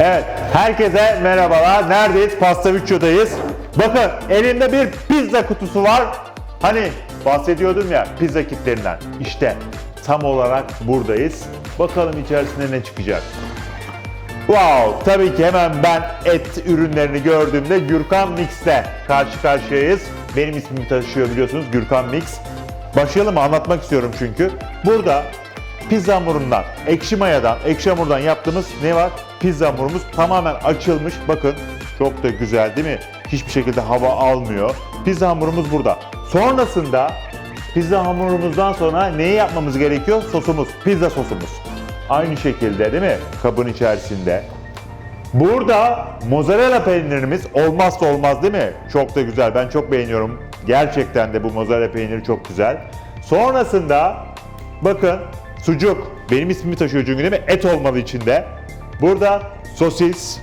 Evet, herkese merhabalar. Neredeyiz? Pasta Vicio'dayız. Bakın, elimde bir pizza kutusu var. Hani bahsediyordum ya pizza kitlerinden. İşte tam olarak buradayız. Bakalım içerisinde ne çıkacak. Wow, tabii ki hemen ben et ürünlerini gördüğümde Gürkan Mix'te karşı karşıyayız. Benim ismimi taşıyor biliyorsunuz Gürkan Mix. Başlayalım? Anlatmak istiyorum çünkü. Burada pizza hamurundan, ekşi mayadan, ekşi hamurdan yaptığımız ne var? Pizza hamurumuz tamamen açılmış. Bakın çok da güzel değil mi? Hiçbir şekilde hava almıyor. Pizza hamurumuz burada. Sonrasında pizza hamurumuzdan sonra neyi yapmamız gerekiyor? Sosumuz, pizza sosumuz. Aynı şekilde değil mi? Kabın içerisinde. Burada mozzarella peynirimiz olmazsa olmaz değil mi? Çok da güzel. Ben çok beğeniyorum. Gerçekten de bu mozzarella peyniri çok güzel. Sonrasında bakın sucuk. Benim ismimi taşıyor çünkü değil mi? Et olmalı içinde. Burada sosis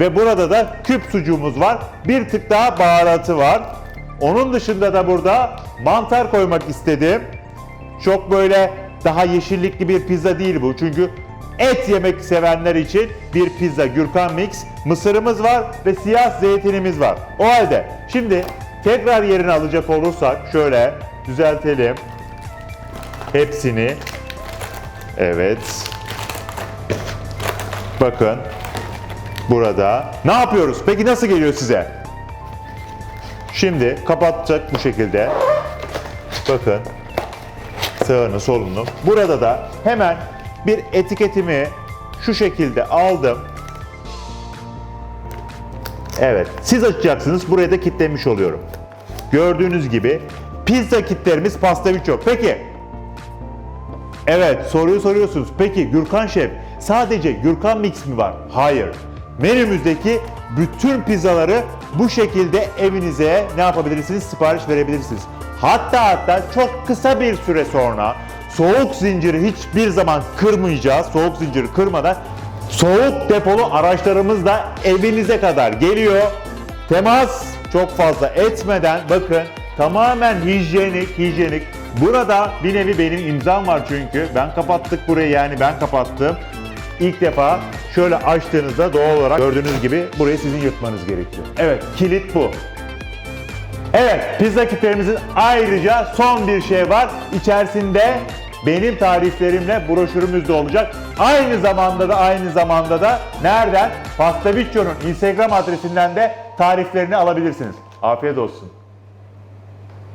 ve burada da küp sucuğumuz var. Bir tık daha baharatı var. Onun dışında da burada mantar koymak istedim. Çok böyle daha yeşillikli bir pizza değil bu. Çünkü et yemek sevenler için bir pizza Gürkan Mix. Mısırımız var ve siyah zeytinimiz var. O halde şimdi tekrar yerine alacak olursak şöyle düzeltelim. Hepsini. Evet. Bakın. Burada. Ne yapıyoruz? Peki nasıl geliyor size? Şimdi kapatacak bu şekilde. Bakın sağını solunu. Burada da hemen bir etiketimi şu şekilde aldım. Evet, siz açacaksınız. Buraya da kitlemiş oluyorum. Gördüğünüz gibi pizza kitlerimiz pasta birçok. Peki, evet soruyu soruyorsunuz. Peki Gürkan Şef sadece Gürkan Mix mi var? Hayır. Menümüzdeki bütün pizzaları bu şekilde evinize ne yapabilirsiniz? Sipariş verebilirsiniz. Hatta hatta çok kısa bir süre sonra soğuk zinciri hiçbir zaman kırmayacağız. Soğuk zinciri kırmadan soğuk depolu araçlarımız da evinize kadar geliyor. Temas çok fazla etmeden bakın tamamen hijyenik hijyenik. Burada bir nevi benim imzam var çünkü. Ben kapattık burayı yani ben kapattım. İlk defa şöyle açtığınızda doğal olarak gördüğünüz gibi burayı sizin yırtmanız gerekiyor. Evet kilit bu. Evet, pizza kitlerimizin ayrıca son bir şey var. İçerisinde benim tariflerimle broşürümüz de olacak. Aynı zamanda da aynı zamanda da nereden? Pasta Vicio'nun Instagram adresinden de tariflerini alabilirsiniz. Afiyet olsun.